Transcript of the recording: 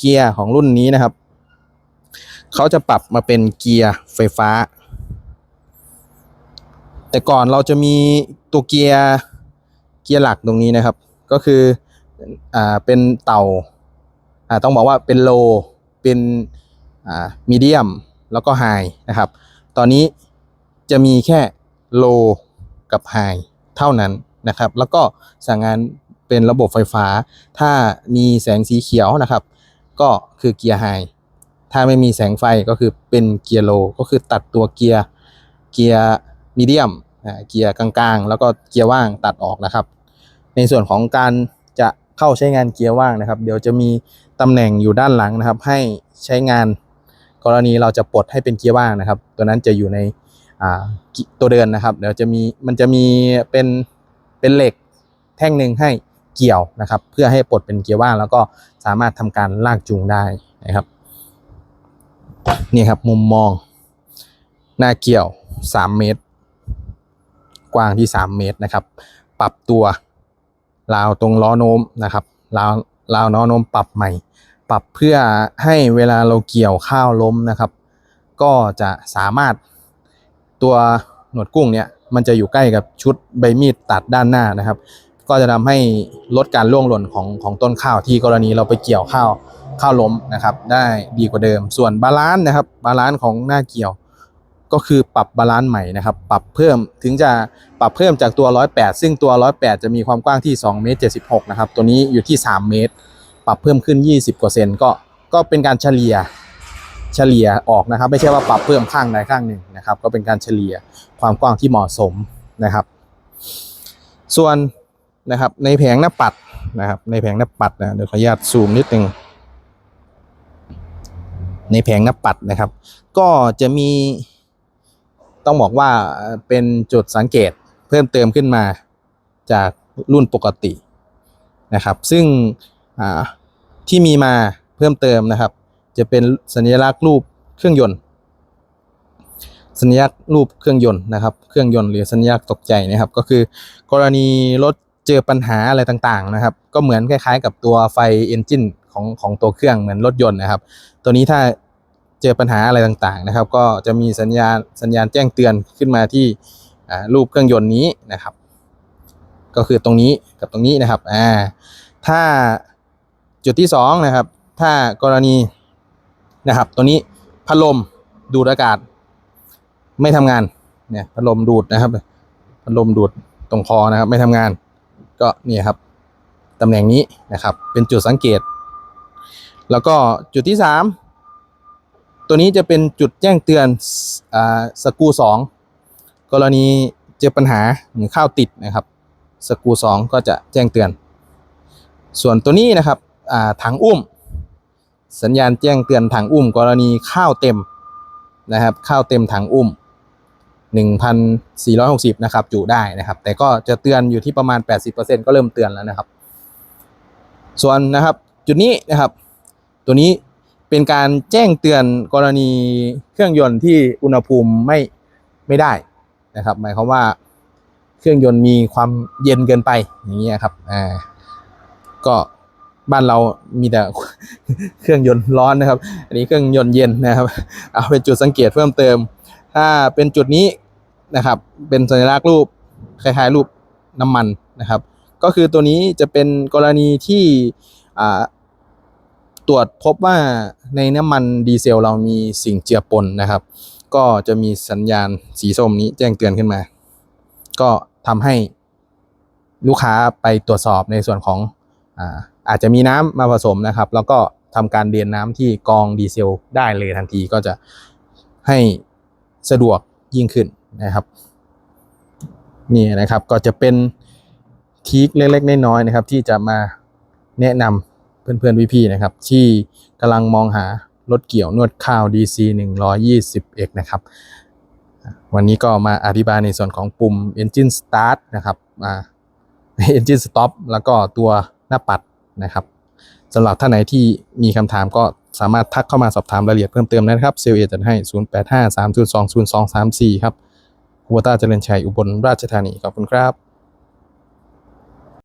เกียร์ของรุ่นนี้นะครับ เขาจะปรับมาเป็นเกียร์ไฟฟ้า แต่ก่อนเราจะมีตัวเกียร์เกียร์หลักตรงนี้นะครับ ก็คืออ่าเป็นเต่าอ่าต้องบอกว่าเป็นโลเป็นอ่ามีเดียมแล้วก็ไฮนะครับ ตอนนี้จะมีแค่โลกับไฮเท่านั้นนะครับ แล้วก็สั่งงานเป็นระบบไฟฟ้า ถ้ามีแสงสีเขียวนะครับ ก็คือเกียร์ไฮถ้าไม่มีแสงไฟก็คือเป็นเกียร์โลก็คือตัดตัวเกียร์เกียร์มีเดียมเกียร์กลางๆ แล้วก็เกียร์ว่างตัดออกนะครับ ในส่วนของการจะเข้าใช้งานเกียร์ว่างนะครับ เดี๋ยวจะมีตำแหน่งอยู่ด้านหลังนะครับ ให้ใช้งานกรณีเราจะปลดให้เป็นเกียร์ว่างนะครับ ตัวนั้นจะอยู่ในตัวเดินนะครับ เดี๋ยวจะมีมันจะมีเป็นเป็นเหล็กแท่งหนึ่งให้ เกี่ยวนะครับ เพื่อให้ปลดเป็นเกียร์ว่างแล้วก็สามารถทำการลากจูงได้นะครับนี่ครับมุมมอง หน้าเกี่ยว 3 เมตร กว้างที่ 3 เมตรนะครับ ปรับตัวราวตรงล้อโน้มนะครับราวราวล้อโน้มปรับใหม่ ปรับเพื่อให้เวลาเราเกี่ยวข้าวล้มนะครับ ก็จะสามารถตัวหนวดกุ้งเนี่ยมันจะอยู่ใกล้กับชุดใบมีดตัดด้านหน้านะครับ ก็จะทำให้ลดการล่วงหล่นของของต้นข้าวที่กรณีเราไปเกี่ยวข้าวข้าวล้มนะครับ ได้ดีกว่าเดิม ส่วนบาลานซ์นะครับบาลานซ์ของหน้าเกี่ยว ก็คือปรับบาลานซ์ใหม่นะครับ ปรับเพิ่มถึงจะปรับเพิ่มจากตัว 108 ซึ่งตัว 108 จะมีความกว้างที่2เมตร76นะครับตัวนี้อยู่ที่ 3 เมตร ปรับเพิ่มขึ้น 20%ก็ก็เป็นการเฉลี่ยเฉลี่ยออกนะครับ ไม่ใช่ว่าปรับเพิ่มข้างใดข้างหนึ่งนะครับ ก็เป็นการเฉลี่ยความกว้างที่เหมาะสมนะครับ ส่วน นะครับ ในแผงหน้าปัดนะครับ ในแผงหน้าปัดนะเดี๋ยวขออนุญาตซูมนิดนึงในแผงหน้าปัดนะครับ ก็จะมี ต้องบอกว่าเป็นจุดสังเกตเพิ่มเติมขึ้นมาจากรุ่นปกตินะครับ ซึ่งที่มีมาเพิ่มเติมนะครับ จะเป็นสัญลักษณ์รูปเครื่องยนต์ สัญลักษณ์รูปเครื่องยนต์นะครับ เครื่องยนต์หรือสัญลักษณ์ตกใจนะครับ ก็คือกรณีรถ เจอปัญหาอะไรต่างๆนะครับ ก็เหมือนคล้ายๆ กับตัวไฟเอนจินของของตัวเครื่องเหมือนรถยนต์นะครับ ตัวนี้ถ้าเจอปัญหาอะไรต่างๆนะครับ ก็จะมีสัญญาณสัญญาณแจ้งเตือนขึ้นมาที่รูปเครื่องยนต์นี้นะครับ ก็คือตรงนี้กับตรงนี้นะครับอ่าถ้าจุดที่สองนะครับ ถ้ากรณีนะครับ ตัวนี้พัดลมดูดอากาศ ไม่ทำงานเนี่ยพัดลมดูดนะครับพัดลมดูดตรงคอนะครับ ไม่ทำงาน ก็เนี่ยครับตำแหน่งนี้นะครับ เป็นจุดสังเกต แล้วก็จุดที่สามตัวนี้จะเป็นจุดแจ้งเตือนอ่าสกรูสองกรณีเจอปัญหาหรือข้าวติดนะครับ สกรูสองก็จะแจ้งเตือน ส่วนตัวนี้นะครับอ่าถังอุ้ม สัญญาณแจ้งเตือนถังอุ้ม กรณีข้าวเต็มนะครับ ข้าวเต็มถังอุ้ม 1,460 นะครับ จุได้นะครับ แต่ก็จะเตือนอยู่ที่ประมาณ 80%ก็เริ่มเตือนแล้วนะครับ ส่วนนะครับจุดนี้นะครับ ตัวนี้เป็นการแจ้งเตือนกรณีเครื่องยนต์ที่อุณหภูมิไม่ไม่ได้นะครับ หมายความว่าเครื่องยนต์มีความเย็นเกินไปอย่างเงี้ยครับอ่าก็บ้านเรามีแต่เครื่องยนต์ร้อนนะครับ อันนี้เครื่องยนต์เย็นนะครับ เอาเป็นจุดสังเกตเพิ่มเติม ถ้าเป็นจุดนี้นะครับ เป็นสัญลักษณ์รูปคล้ายๆรูปน้ำมันนะครับ ก็คือตัวนี้จะเป็นกรณีที่ตรวจพบว่าในน้ำมันดีเซลเรามีสิ่งเจือปนนะครับ ก็จะมีสัญญาณสีส้มนี้แจ้งเตือนขึ้นมา ก็ทำให้ลูกค้าไปตรวจสอบในส่วนของอาอาจจะมีน้ำมาผสมนะครับ แล้วก็ทำการเดียนน้ำที่กองดีเซลได้เลยทันทีก็จะให้ สะดวกยิ่งขึ้นนะครับนี่นะครับก็จะเป็นทีคเล็กๆน้อยๆนะครับ ที่จะมาแนะนำเพื่อนๆพี่ๆนะครับ ที่กำลังมองหารถเกี่ยวนวดข้าว DC 120X นะครับวันนี้ก็มาอธิบายในส่วนของปุ่ม Engine Start นะครับอ่า Engine Stop แล้วก็ตัวหน้าปัดนะครับสำหรับท่านไหนที่มีคำถามก็ สามารถทักเข้ามาสอบถามรายละเอียดเพิ่มเติมได้นะครับเซลเอจะให้ 0853020234 ครับหัวต้าเจริญชัยอุบลราชธานีขอบคุณครับ